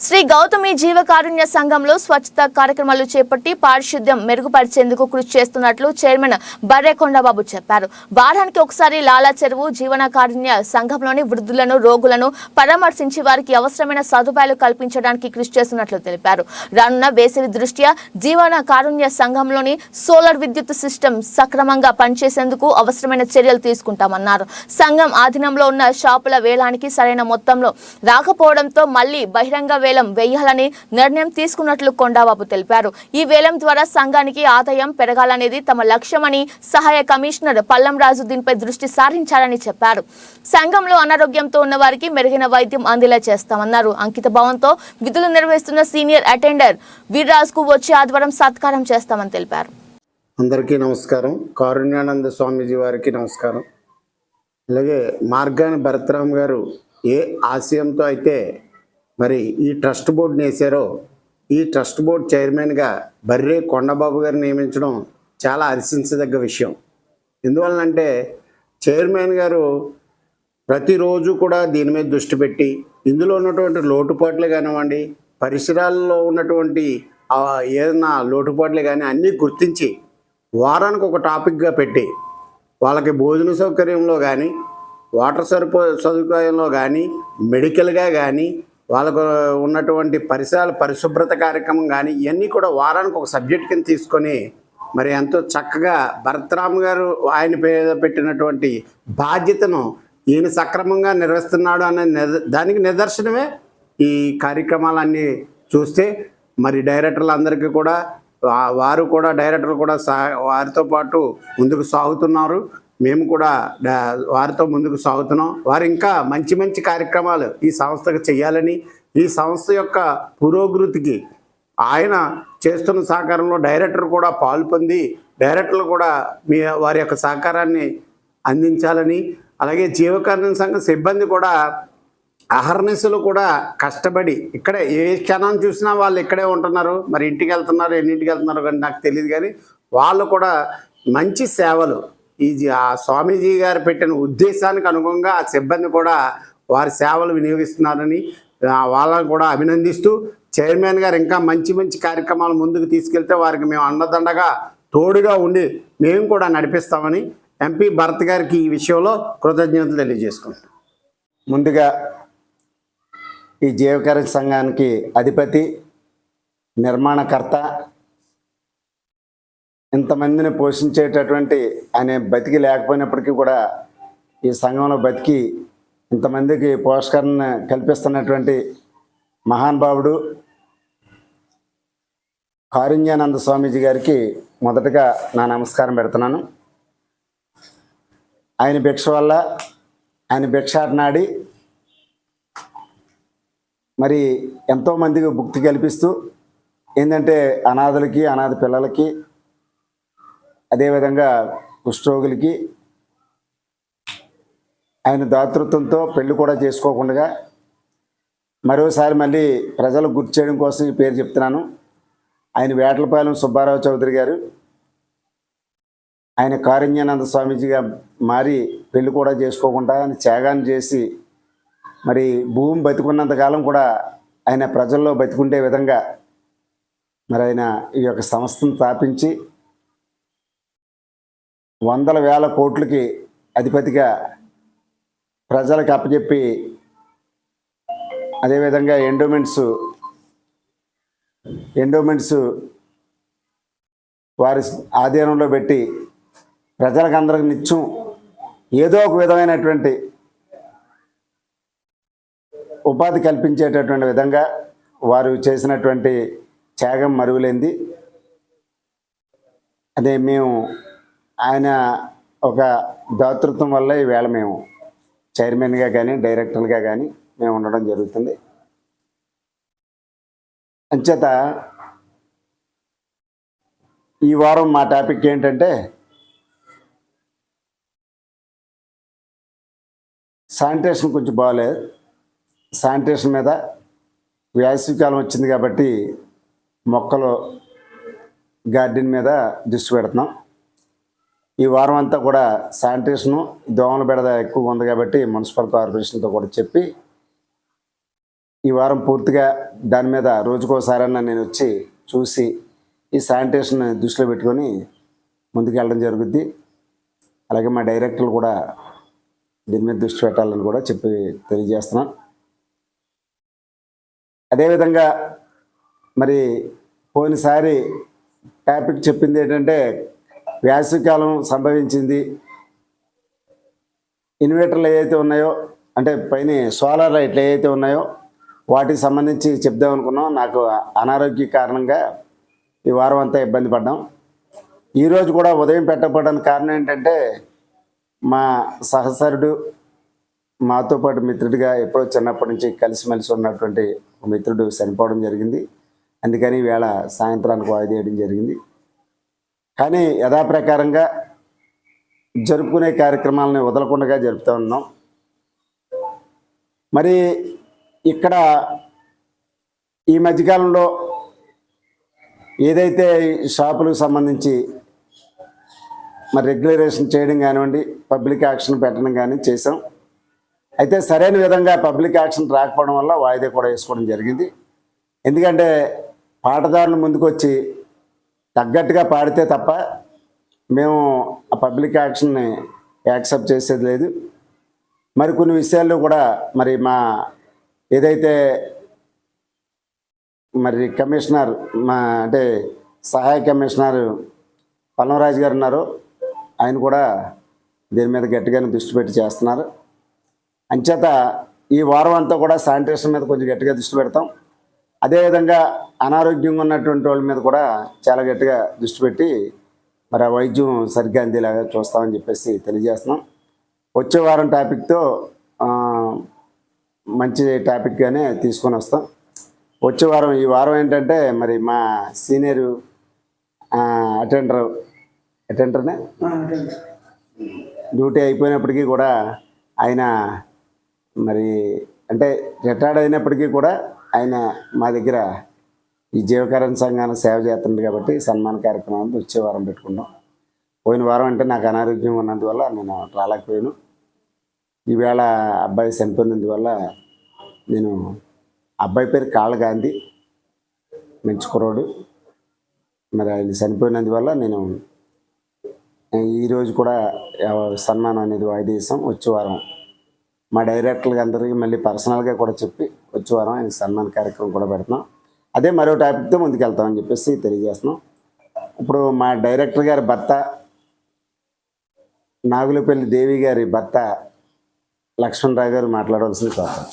శ్రీ గౌతమి జీవకారుణ్య సంఘంలో స్వచ్ఛత కార్యక్రమాలు చేపట్టి పారిశుద్ధ్యం మెరుగుపరిచేందుకు కృషి చేస్తున్నట్లు చైర్మన్ బర్రెకొండబాబు చెప్పారు. వారానికి ఒకసారి లాలా చెరువు జీవన కారుణ్య సంఘంలోని వృద్ధులను రోగులను పరామర్శించి వారికి అవసరమైన సదుపాయాలు కల్పించడానికి కృషి చేస్తున్నట్లు తెలిపారు. రానున్న వేసవి దృష్ట్యా జీవన కారుణ్య సంఘంలోని సోలార్ విద్యుత్ సిస్టమ్ సక్రమంగా పనిచేసేందుకు అవసరమైన చర్యలు తీసుకుంటామన్నారు. సంఘం ఆధీనంలో ఉన్న షాపుల వేలానికి సరైన మొత్తంలో రాకపోవడంతో మళ్ళీ బహిరంగ వేలం వేయాలని నిర్ణయం తీసుకున్నట్లు కొండాబాబు తెలిపారు. ఈ వేలం ద్వారా సంఘానికి ఆదాయం పెరగాలనేది తమ లక్ష్యమని సహాయ కమిషనర్ పల్లంరాజు దీనిపై దృష్టి సారించాలని చెప్పారు. సంఘంలో అనారోగ్యంతో ఉన్న వారికి మెరుగైన వైద్యం అందేలా చేస్తామన్నారు. అంకిత భావంతో విధులు నిర్వహిస్తున్న సీనియర్ అటెండర్ వీర్రాజ్కు వచ్చి ఆదివారం సత్కారం చేస్తామని తెలిపారు. అందరికీ నమస్కారం. కారుణ్యానంద స్వామీజీ వారికి నమస్కారం. అలాగే మార్గాని భరతరామ్ గారు ఏ ఆశయంతో అయితే మరి ఈ ట్రస్ట్ బోర్డుని నేసారో ఈ ట్రస్ట్ బోర్డు చైర్మన్గా బర్రే కొండబాబు గారిని నియమించడం చాలా హర్షించదగ్గ విషయం. ఎందువలనంటే చైర్మన్ గారు ప్రతిరోజు కూడా దీని మీద దృష్టి పెట్టి ఇందులో ఉన్నటువంటి లోటుపాట్లు కానివ్వండి పరిసరాల్లో ఉన్నటువంటి ఏదైనా లోటుపాట్లు కానీ అన్నీ గుర్తించి వారానికి ఒక టాపిక్గా పెట్టి వాళ్ళకి భోజన సౌకర్యంలో కానీ వాటర్ సరిపో సదుపాయంలో కానీ మెడికల్గా కానీ వాళ్ళకు ఉన్నటువంటి పరిసరాల పరిశుభ్రత కార్యక్రమం కానీ ఇవన్నీ కూడా వారానికి ఒక సబ్జెక్ట్ కింద తీసుకొని మరి ఎంతో చక్కగా భరతరామ్ గారు ఆయన పేద పెట్టినటువంటి బాధ్యతను ఈయన సక్రమంగా నిర్వహిస్తున్నాడు అనే నిద దానికి నిదర్శనమే ఈ కార్యక్రమాలన్నీ చూస్తే మరి డైరెక్టర్లు అందరికీ కూడా వారు కూడా డైరెక్టర్లు కూడా సా వారితో పాటు ముందుకు సాగుతున్నారు. మేము కూడా వారితో ముందుకు సాగుతున్నాం. వారు ఇంకా మంచి మంచి కార్యక్రమాలు ఈ సంస్థకు చేయాలని ఈ సంస్థ యొక్క పురోగతికి ఆయన చేస్తున్న సహకారంలో డైరెక్టర్ కూడా పాల్పొంది డైరెక్టర్లు కూడా మీ వారి యొక్క సహకారాన్ని అందించాలని అలాగే జీవకారణ సంఘం సిబ్బంది కూడా అహర్నిశలు కూడా కష్టపడి ఇక్కడే ఏ క్షణం చూసినా వాళ్ళు ఇక్కడే ఉంటున్నారు. మరి ఇంటికి వెళ్తున్నారు ఎన్నింటికి వెళ్తున్నారు కానీ నాకు తెలియదు కానీ వాళ్ళు కూడా మంచి సేవలు ఈ ఆ స్వామీజీ గారు పెట్టిన ఉద్దేశానికి అనుగుణంగా ఆ సిబ్బంది కూడా వారి సేవలు వినియోగిస్తున్నారని వాళ్ళని కూడా అభినందిస్తూ చైర్మన్ గారు ఇంకా మంచి మంచి కార్యక్రమాలు ముందుకు తీసుకెళ్తే వారికి మేము అండదండగా తోడుగా ఉండి మేము కూడా నడిపిస్తామని ఎంపీ భరత్ గారికి ఈ విషయంలో కృతజ్ఞతలు తెలియజేసుకుంటాం ముందుగా ఈ జీవకర సంఘానికి అధిపతి నిర్మాణకర్త ఇంతమందిని పోషించేటటువంటి ఆయన బతికి లేకపోయినప్పటికీ కూడా ఈ సంఘంలో బతికి ఇంతమందికి పోషకరణ కల్పిస్తున్నటువంటి మహానుభావుడు కారుణ్యానంద స్వామీజీ గారికి మొదటగా నా నమస్కారం పెడుతున్నాను. ఆయన భిక్ష వల్ల ఆయన భిక్షాటనాడి మరి ఎంతోమందికి భుక్తి కల్పిస్తూ ఏంటంటే అనాథలకి అనాథ పిల్లలకి అదేవిధంగా కుష్ఠరోగులకి ఆయన దాతృత్వంతో పెళ్ళి కూడా చేసుకోకుండా మరోసారి మళ్ళీ ప్రజలకు గుర్తు చేయడం కోసం ఈ పేరు చెప్తున్నాను. ఆయన వేటలపాలెం సుబ్బారావు చౌదరి గారు ఆయన కారుణ్యానంద స్వామీజీగా మారి పెళ్ళి కూడా చేసుకోకుండా ఆయన త్యాగాన్ని చేసి మరి భూమి బతికున్నంత కాలం కూడా ఆయన ప్రజల్లో బతికుండే విధంగా మరి ఆయన ఈ యొక్క సంస్థను స్థాపించి వందల వేల కోట్లకి అధిపతిగా ప్రజలకు అప్పచెప్పి అదేవిధంగా ఎండోమెంట్స్ ఎండోమెంట్స్ వారి ఆధీనంలో పెట్టి ప్రజలకు అందరికి నిత్యం ఏదో ఒక విధమైనటువంటి ఉపాధి కల్పించేటటువంటి విధంగా వారు చేసినటువంటి త్యాగం మరువులేంది. అదే మేము ఆయన ఒక దాతృత్వం వల్ల ఈవేళ మేము చైర్మన్గా కానీ డైరెక్టర్గా కానీ మేము ఉండడం జరుగుతుంది. అంచేత ఈ వారం మా టాపిక్ ఏంటంటే శానిటేషన్ కొంచెం బాగాలేదు శానిటేషన్ మీద వేసవికాలం వచ్చింది కాబట్టి మొక్కలు గార్డెన్ మీద దృష్టి పెడుతున్నాం. ఈ వారం అంతా కూడా శానిటేషను దోమల బెడద ఎక్కువగా ఉంది కాబట్టి మున్సిపల్ కార్పొరేషన్తో కూడా చెప్పి ఈ వారం పూర్తిగా దాని మీద రోజుకోసారన్నా నేను వచ్చి చూసి ఈ శానిటేషన్ దృష్టిలో పెట్టుకొని ముందుకెళ్ళడం జరుగుద్ది. అలాగే మా డైరెక్టర్లు కూడా దీని మీద దృష్టి పెట్టాలని కూడా చెప్పి తెలియజేస్తున్నాను అదేవిధంగా మరి పోయినసారి టాపిక్ చెప్పింది ఏంటంటే వేసవికాలం సంభవించింది. ఇన్వర్టర్లు ఏవైతే ఉన్నాయో అంటే పైన సోలార్ లైట్లు ఏవైతే ఉన్నాయో వాటికి సంబంధించి చెప్దాం అనుకున్నాం. నాకు అనారోగ్య కారణంగా ఈ వారం అంతా ఇబ్బంది పడ్డాం. ఈరోజు కూడా ఉదయం పెట్టకపోవడానికి కారణం ఏంటంటే మా సహసరుడు మాతో పాటు మిత్రుడిగా ఎప్పుడో చిన్నప్పటి నుంచి కలిసిమెలిసి ఉన్నటువంటి ఒక మిత్రుడు చనిపోవడం జరిగింది. అందుకని వేళ సాయంత్రానికి వాయిదేయడం జరిగింది. కానీ యథాప్రకారంగా జరుపుకునే కార్యక్రమాలని వదలకుండా జరుపుతూ ఉన్నాం. మరి ఇక్కడ ఈ మధ్యకాలంలో ఏదైతే ఈ షాపులకు సంబంధించి మరి రెగ్యులరేషన్ చేయడం కానివ్వండి పబ్లిక్ యాక్షన్ పెట్టడం కానీ చేసాం అయితే సరైన విధంగా పబ్లిక్ యాక్షన్ రాకపోవడం వల్ల వాయిదా కూడా వేసుకోవడం జరిగింది. ఎందుకంటే పాటదారులు ముందుకొచ్చి తగ్గట్టుగా పాడితే తప్ప మేము ఆ పబ్లిక్ యాక్షన్ని యాక్సెప్ట్ చేసేది లేదు. మరి కొన్ని విషయాల్లో కూడా మరి మా ఏదైతే మరి కమిషనర్ మా అంటే సహాయ కమిషనర్ పల్లవరాజు గారు ఉన్నారు ఆయన కూడా దీని మీద గట్టిగానే దృష్టి పెట్టి చేస్తున్నారు. అంచేత ఈ వారం అంతా కూడా శానిటేషన్ మీద కొంచెం గట్టిగా దృష్టి పెడతాం. అదేవిధంగా అనారోగ్యంగా ఉన్నటువంటి వాళ్ళ మీద కూడా చాలా గట్టిగా దృష్టి పెట్టి మరి ఆ వైద్యం సరిగ్గా అందేలాగా చూస్తామని చెప్పేసి తెలియజేస్తున్నాం. వచ్చే వారం టాపిక్తో మంచి టాపిక్గానే తీసుకొని వస్తాం. వచ్చే వారం ఈ వారం ఏంటంటే మరి మా సీనియర్ అటెండర్ అటెండర్నే? డ్యూటీ అయిపోయినప్పటికీ కూడా ఆయన మరి అంటే రిటైర్డ్ అయినప్పటికీ కూడా ఆయన మా దగ్గర ఈ జీవకరణ సంఘాన్ని సేవ చేస్తుంది కాబట్టి సన్మాన కార్యక్రమం వచ్చే వారం పెట్టుకున్నాం. పోయిన వారం అంటే నాకు అనారోగ్యం ఉన్నందువల్ల నేను రాలేకపోయాను. ఈవేళ అబ్బాయి చనిపోయినందువల్ల నేను అబ్బాయి పేరు కాళ్ళ గాంధీ మంచి కుర్రోడు. మరి ఆయన చనిపోయినందువల్ల నేను ఈరోజు కూడా సన్మానం అనేది వాయిదా వేసాం. వచ్చే వారం మా డైరెక్టర్లకి అందరికీ మళ్ళీ పర్సనల్గా కూడా చెప్పి వచ్చే వారం ఆయన సన్మాన కార్యక్రమం కూడా పెడతాం. అదే మరో టాపిక్తో ముందుకెళ్తామని చెప్పేసి తెలియజేస్తున్నాం. ఇప్పుడు మా డైరెక్టర్ గారి భర్త నాగులపల్లి దేవి గారి భర్త లక్ష్మణరావు గారు మాట్లాడవలసింది కోరుతాను